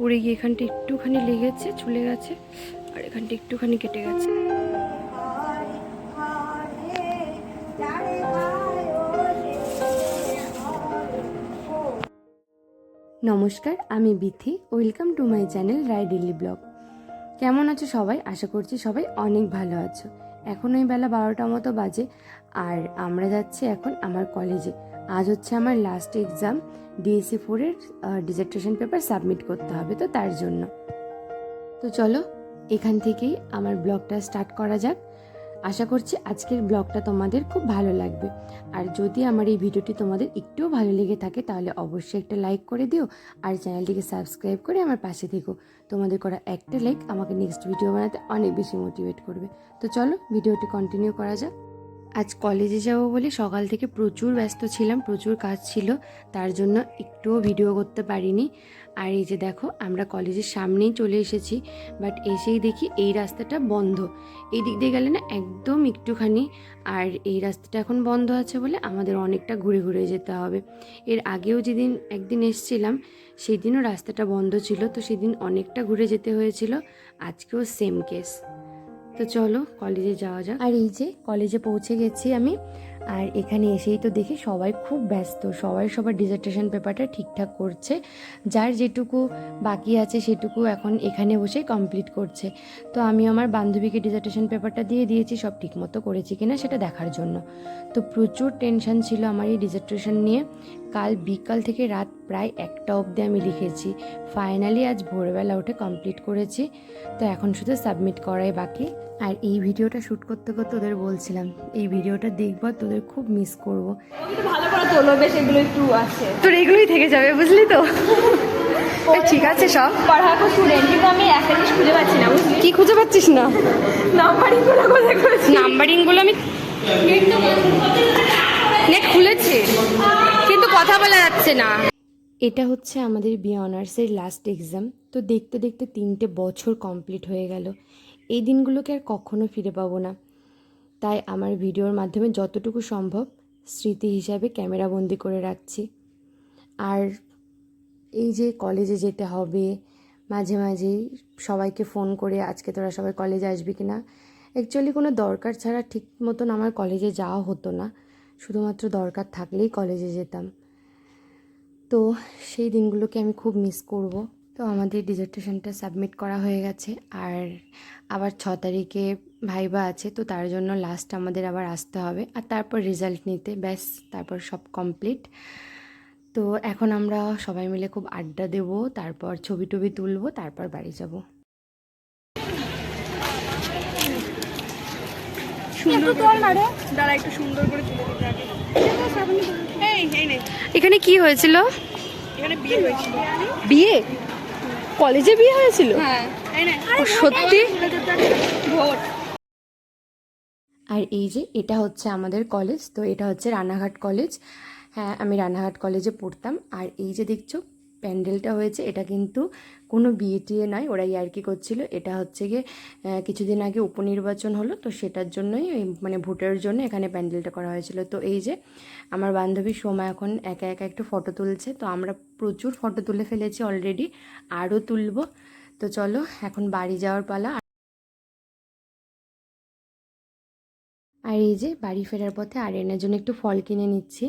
পড়ে গিয়ে এখানটা একটুখানি লেগেছে, চলে গেছে, আর এখানটা একটুখানি কেটে গেছে। নমস্কার, আমি Bithi. Welcome to my channel Roy daily blog কেমন আছো সবাই? আশা করছি সবাই অনেক ভালো আছো। এখন ওই বেলা বারোটা মতো বাজে, আর আমরা যাচ্ছি এখন আমার কলেজে আজ হচ্ছে আমার লাস্ট এক্সাম ডিএসসি ফোরের ডিজার্টেশন পেপার সাবমিট করতে হবে তো তার জন্য। তো চলো, এখান থেকেই আমার ব্লগটা স্টার্ট করা যাক। আশা করছি আজকের ব্লগটা তোমাদের খুব ভালো লাগবে। আর যদি আমার এই ভিডিওটি তোমাদের একটুও ভালো লেগে থাকে, তাহলে অবশ্যই একটা লাইক করে দিও আর চ্যানেলটিকে সাবস্ক্রাইব করে আমার পাশে থেকো। তোমাদের করা একটা লাইক আমাকে নেক্সট ভিডিও বানাতে অনেক বেশি মোটিভেট করবে। তো চলো, ভিডিওটি কন্টিনিউ করা যাক। আজ কলেজে যাব বলে সকাল থেকে প্রচুর ব্যস্ত ছিলাম, প্রচুর কাজ ছিল, তার জন্য একটুও ভিডিও করতে পারিনি। আর এই যে দেখো, আমরা কলেজের সামনেই চলে এসেছি বাট এসেই দেখি এই রাস্তাটা বন্ধ। এই দিক দিয়ে গেলে না একদম একটুখানি, আর এই রাস্তাটা এখন বন্ধ আছে বলে আমাদের অনেকটা ঘুরে ঘুরে যেতে হবে। এর আগেও যেদিন একদিন এসছিলাম, সেদিনও রাস্তাটা বন্ধ ছিল, তো সেদিন অনেকটা ঘুরে যেতে হয়েছিল। আজকেও সেম কেস তো চলো, কলেজে যাওয়া যাক। আর এই যে, কলেজে পৌঁছে গেছি আমি। আর এখানে এসেই তো দেখি সবাই খুব ব্যস্ত। সবাই সবার ডিজার্টেশন পেপারটা ঠিকঠাক করছে। যার যেটুকু বাকি আছে সেটুকু এখন এখানে বসে কমপ্লিট করছে। তো আমি আমার বান্ধবীকে ডিজার্টেশন পেপারটা দিয়ে দিয়েছি, সব ঠিকমতো করেছি কিনা সেটা দেখার জন্য। তো প্রচুর টেনশন ছিল আমার এই ডিজার্টেশন নিয়ে। কাল বিকাল থেকে রাত প্রায় একটা অবধি আমি লিখেছি। ফাইনালি আজ ভোরবেলা উঠে কমপ্লিট করেছি। তো এখন শুধু সাবমিট করাই বাকি। আর এই ভিডিওটা শ্যুট করতে করতে ওদের বলছিলাম এই ভিডিওটা দেখব তোদের খুব মিস করব। ভালো করে তোলো বেশ এগুলো একটু আছে। তোর এগুলোই থেকে যাবে বুঝলি তো? ঠিক আছে সব। পড়াকো স্টুডেন্ট কিন্তু আমি একটা জিনিস খুঁজে পাচ্ছি না কি খুঁজে পাচ্ছিস না? নাম্বারিংগুলো কোথায় করেছি নাম্বারিংগুলো আমি নেট খুলেছে। কথা বলা যাচ্ছে না। এটা হচ্ছে আমাদের বি অনার্সের লাস্ট এক্সাম তো দেখতে দেখতে তিনটে বছর কমপ্লিট হয়ে গেল। এই দিনগুলোকে আর কখনো ফিরে পাবো না। তাই আমার ভিডিওর মাধ্যমে যতটুকু সম্ভব স্মৃতি হিসাবে ক্যামেরা বন্দি করে রাখছি। আর এই যে কলেজে যেতে হবে, মাঝে মাঝেই সবাইকে ফোন করে আজকে তোরা সবাই কলেজে আসবি কি না অ্যাকচুয়ালি কোনো দরকার ছাড়া ঠিক মতন আমার কলেজে যাওয়া হতো না। শুধুমাত্র দরকার থাকলেই কলেজে যেতাম। তো সেই দিনগুলোকে আমি খুব মিস করব। তো আমাদের ডিজার্টেশনটা সাবমিট করা হয়ে গেছে আর আবার ছ তারিখে ভাইবা আছে তো তার জন্য লাস্ট আমাদের আবার আসতে হবে। আর তারপর রেজাল্ট নিতে ব্যাস তারপর সব কমপ্লিট তো এখন আমরা সবাই মিলে খুব আড্ডা দেব তারপর ছবি টবি তুলবো তারপর বাড়ি যাব। সুন্দর দাঁড়া একটু সুন্দর করে তুলে দিতে এখানে? কি হয়েছিল? এখানে বিয়ে হয়েছিল। বিয়ে? কলেজে বিয়ে হয়েছিল? হ্যাঁ। সত্যি? ভোট। আর এই যে এটা হচ্ছে আমাদের কলেজ তো এটা হচ্ছে রানাঘাট কলেজ। হ্যাঁ আমি রানাঘাট কলেজে পড়তাম। আর এই যে দেখছ প্যান্ডেলটা হয়েছে এটা কিন্তু কোনো বিয়ে টিয়ে নয় ওরা ইয়ার্কি করছিল। এটা হচ্ছে গিয়ে কিছুদিন আগে উপনির্বাচন হলো, তো সেটার জন্যই মানে ভোটের জন্য এখানে প্যান্ডেলটা করা হয়েছিল। তো এই যে, আমার বান্ধবী সোমা এখন একা একা একটু ফটো তুলছে, তো আমরা প্রচুর ফটো তুলে ফেলেছি অলরেডি, আরও তুলব। তো চলো, এখন বাড়ি যাওয়ার পালা। আর এই যে বাড়ি ফেরার পথে আরিয়ানের জন্য একটু ফল কিনে নিচ্ছি।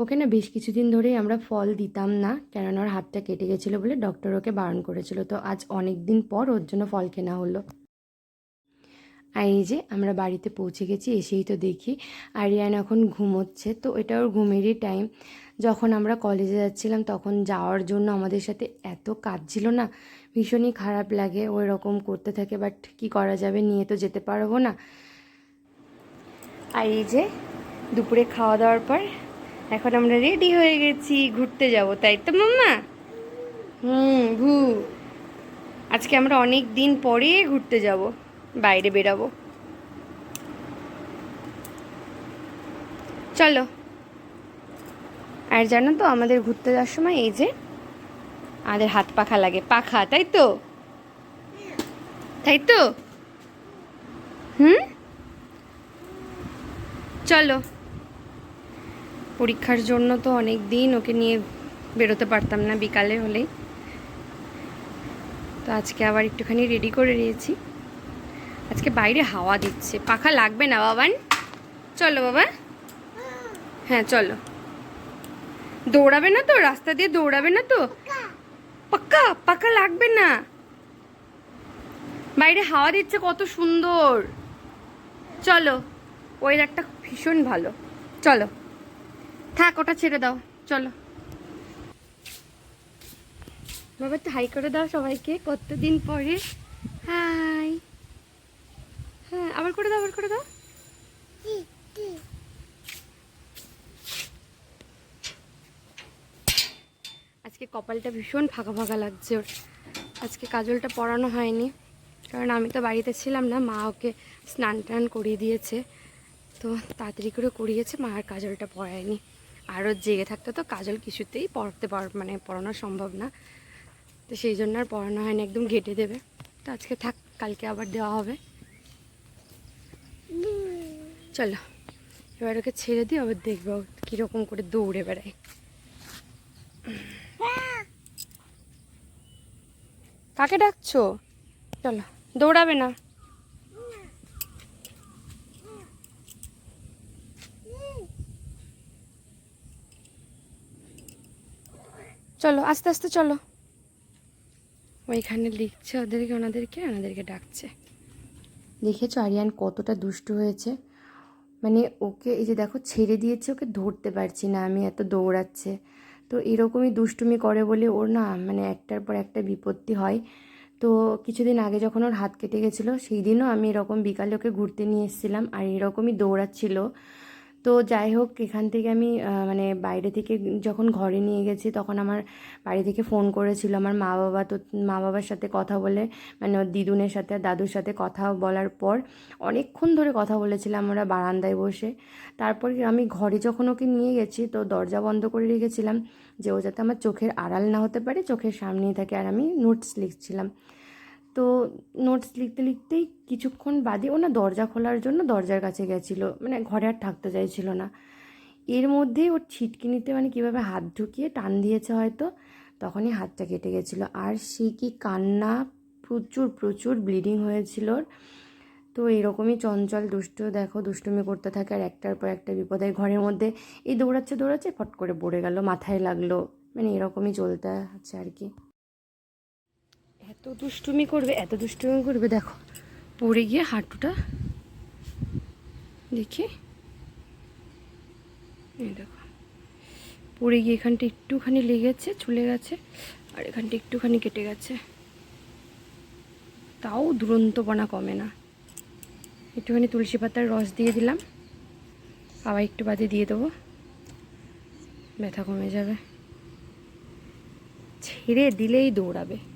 ওকে না বেশ কিছুদিন ধরেই আমরা ফল দিতাম না, কেননা ওর হাতটা কেটে গেছিল বলে ডক্টর ওকে বারণ করেছিল। তো আজ অনেক দিন পর ওর জন্য ফল কেনা হলো। আর এই যে আমরা বাড়িতে পৌঁছে গেছি, এসেই তো দেখি আরিয়ান এখন ঘুমোচ্ছে। তো এটা ওর ঘুমেরই টাইম যখন আমরা কলেজে যাচ্ছিলাম, তখন যাওয়ার জন্য আমাদের সাথে এত কাজ ছিল না। ভীষণই খারাপ লাগে ও এরকম করতে থাকে বাট কি করা যাবে? নিয়ে তো যেতে পারব না। আর এই যে দুপুরে খাওয়া দাওয়ার পর এখন আমরা রেডি হয়ে গেছি, ঘুরতে যাব, তাই তো মাম্মা? হুম, ভু। আজকে আমরা অনেক দিন পরে ঘুরতে যাব, বাইরে বেরাবো। চলো। আর জানো তো, আমাদের ঘুরতে যাওয়ার সময় এই যে আমাদের হাত পাখা লাগে, পাখা, তাই তো? তাই তো? হুম? চলো। পরীক্ষার জন্য তো অনেক দিন ওকে নিয়ে বেরোতে পারতাম না বিকালে হলেই। তো আজকে আবার একটুখানি রেডি করে নিয়েছি। আজকে বাইরে হাওয়া দিচ্ছে, পাখা লাগবে না বাবান? চলো বাবা। হ্যাঁ চলো। দৌড়াবে না তো, রাস্তা দিয়ে দৌড়াবে না তো? পাক্কা পাক্কা লাগবে না। বাইরে হাওয়া দিচ্ছে, কত সুন্দর। চলো। ওয়েদারটা ভীষণ ভালো। চলো। থাক, ওটা ছেড়ে দাও। চলো। বাবা, একটু হাই করে দাও সবাইকে। কতদিন পরে? হাই। হ্যাঁ আবার করে দাও, আবার করে দাও। আজকে কপালটা ভীষণ ফাঁকা ফাঁকা লাগছে ওর। আজকে কাজলটা পরানো হয়নি। কারণ আমি তো বাড়িতে ছিলাম না, মা ওকে স্নান টান করিয়ে দিয়েছে। তো তাড়াতাড়ি করে করিয়েছে, মা আর কাজলটা পরায়নি আরও জেগে থাকতে তো কাজল কিছুতেই পড়তে পার মানে পড়ানো সম্ভব না। তো সেই জন্য আর পড়ানো হয়নি, একদম ঘেটে দেবে। তো আজকে থাক, কালকে আবার দেওয়া হবে। চলো, এবার ওকে ছেড়ে দিই আবার দেখব কীরকম করে দৌড়ে বেড়ায়। কাকে ডাকছো? চলো, দৌড়াবে না। চলো আস্তে আস্তে চলো। ওইখানে লিখছে ওদেরকে ওনাদেরকে ওনাদেরকে ডাকছে। দেখেছ আরিয়ান কতটা দুষ্টু হয়েছে? মানে ওকে এই যে দেখো ছেড়ে দিয়েছে ওকে ধরতে পারছি না আমি এত দৌড়াচ্ছে। তো এরকমই দুষ্টুমি করে বলে ওর না মানে একটার পর একটা বিপত্তি হয়। তো কিছুদিন আগে যখন ওর হাত কেটে গেছিল সেই দিনও আমি এরকম বিকালে ওকে ঘুরতে নিয়ে এসেছিলাম আর এরকমই দৌড়াচ্ছিল। তো যাই হোক, এখান থেকে আমি মানে বাইরে থেকে যখন ঘরে নিয়ে গেছি তখন আমার বাড়ি থেকে ফোন করেছিল আমার মা বাবা। তো মা বাবার সাথে কথা বলে মানে দিদুনের সাথে আর দাদুর সাথে কথা বলার পর অনেকক্ষণ ধরে কথা বলেছিলাম আমরা বারান্দায় বসে। তারপর আমি ঘরে যখন ওকে নিয়ে গেছি তো দরজা বন্ধ করে রেখেছিলাম যে ও যাতে আমার চোখের আড়াল না হতে পারে, চোখের সামনেই থাকে। আর আমি নোটস লিখছিলাম। তো নোটস লিখতে লিখতেই কিছুক্ষণ বাদে ও না দরজা খোলার জন্য দরজার কাছে গেছিল। মানে ঘরে আর থাকতে চাইছিল না। এর মধ্যেই ওর ছিটকিনিতে মানে কীভাবে হাত ঢুকিয়ে টান দিয়েছে হয়তো, তখনই হাতটা কেটে গেছিল। আর সে কি কান্না, প্রচুর প্রচুর ব্লিডিং হয়েছিল। তো এরকমই চঞ্চল, দুষ্ট, দেখো, দুষ্টুমি করতে থাকে আর একটার পর একটা বিপদ ঘরের মধ্যে। এই দৌড়াচ্ছে দৌড়াচ্ছে, ফট করে পড়ে গেল, মাথায় লাগল। মানে এরকমই চলতে আছে আর কি। এত দুষ্টুমি করবে, এত দুষ্টুমি করবে, দেখো। পড়ে গিয়ে হাঁটুটা দেখি। দেখো। পড়ে গিয়ে এখানটা একটুখানি লেগেছে, চলে গেছে, আর এখানটা একটুখানি কেটে গেছে। তাও দুরন্তপনা কমে না। একটুখানি তুলসী পাতার রস দিয়ে দিলাম। আবার একটু বাদে দিয়ে দেবো। ব্যথা কমে যাবে। ছেড়ে দিলেই দৌড়াবে।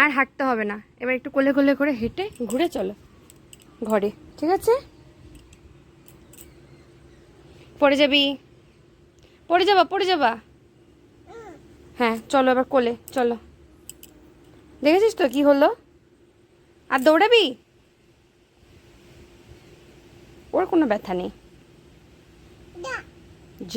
আর হাঁটতে হবে না। এবার একটু কোলে কোলে করে হেঁটে ঘুরে চলো ঘরে ঠিক আছে? পড়ে যাবি? পড়ে যাবা পড়ে যাবা? হ্যাঁ চলো এবার কোলে চলো। দেখেছিস তো কি হলো? আর দৌড়াবি? ওর কোনো ব্যথা নেই। জ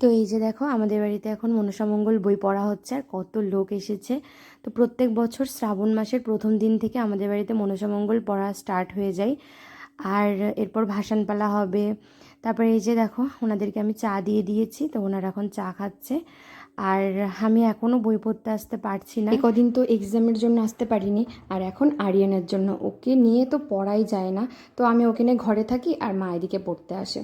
তো এই যে দেখো, আমাদের বাড়িতে এখন মনসামঙ্গল বই পড়া হচ্ছে আর কত লোক এসেছে। তো প্রত্যেক বছর শ্রাবণ মাসের প্রথম দিন থেকে আমাদের বাড়িতে মনসামঙ্গল পড়া স্টার্ট হয়ে যায়। আর এরপর ভাসানপালা হবে। তারপরে এই যে দেখো, ওনাদেরকে আমি চা দিয়ে দিয়েছি, তো ওনারা এখন চা খাচ্ছে। আর আমি এখনও বই পড়তে আসতে পারছি না। কদিন তো এক্সামের জন্য আসতে পারিনি, আর এখন আরিয়ানের জন্য। ওকে নিয়ে তো পড়াই যায় না। তো আমি ওকে নিয়ে ঘরে থাকি আর মা এদিকে পড়তে আসে।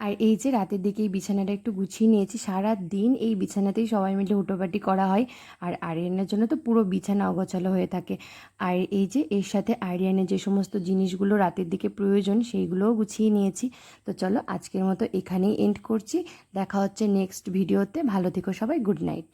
আর এই যে রাতের দিকে এই বিছানাটা একটু গুছিয়ে নিয়েছি সারা দিন এই বিছানাতেই সবাই মিলে হুটোপাটি করা হয়। আর আরিয়ানের জন্য তো পুরো বিছানা অগোছালো হয়ে থাকে। আর এই যে এর সাথে আরিয়ানের যে সমস্ত জিনিসগুলো রাতের দিকে প্রয়োজন সেইগুলোও গুছিয়ে নিয়েছি। তো চলো আজকের মতো এখানেই এন্ড করছি। দেখা হচ্ছে নেক্সট ভিডিওতে ভালো থেকো সবাই গুড নাইট